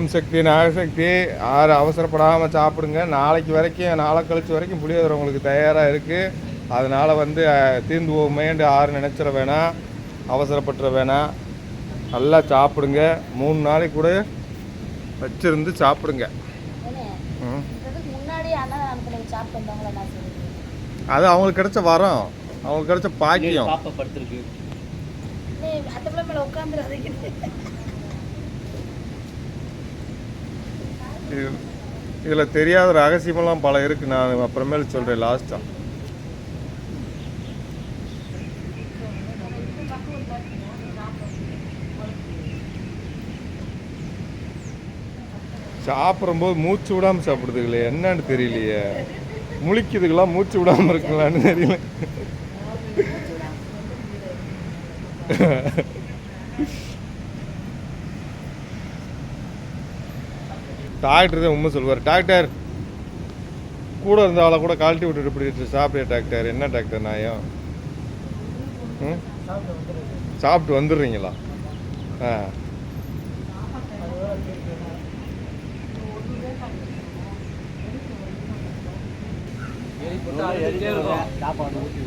ஓம் சக்தி நாகசக்தி யாரும் அவசரப்படாமல் சாப்பிடுங்க. நாளைக்கு வரைக்கும் நாளை கழிச்சு வரைக்கும் புளியோதரை உங்களுக்கு தயாராக இருக்குது அதனால் வந்து தீர்ந்து போகுமேண்டு யாரும் நினச்சிட வேணாம். அவசரப்பட்டுற வேணாம். நல்லா சாப்பிடுங்க. மூணு நாளைக்கு கூட வச்சிருந்து சாப்பிடுங்க. அது அவங்களுக்கு கிடைச்ச வரம். அவங்களுக்கு கிடைச்ச பாக்கியம். இதில் தெரியாத ரகசியமெல்லாம் பல இருக்குது நான் அப்புறமேல் சொல்கிறேன் லாஸ்ட்டாக சாப்பிடும்போது மூச்சு விடாமல் சாப்பிடுதுங்களே என்னன்னு தெரியலையே. முழிக்குதுக்கெல்லாம் மூச்சு விடாமல் இருக்குங்களான்னு தெரியல. டாக்டர் தான் உண்மை சொல்லுவார். டாக்டர் கூட இருந்த ஆளை கூட கழட்டி விட்டுட்டு இப்படி சாப்பிட்ற டாக்டர். என்ன டாக்டர் நாயம்? ம்? சாப்பிட்டு வந்துடுறீங்களா? ஆ. சாப்பாடு ஊற்றி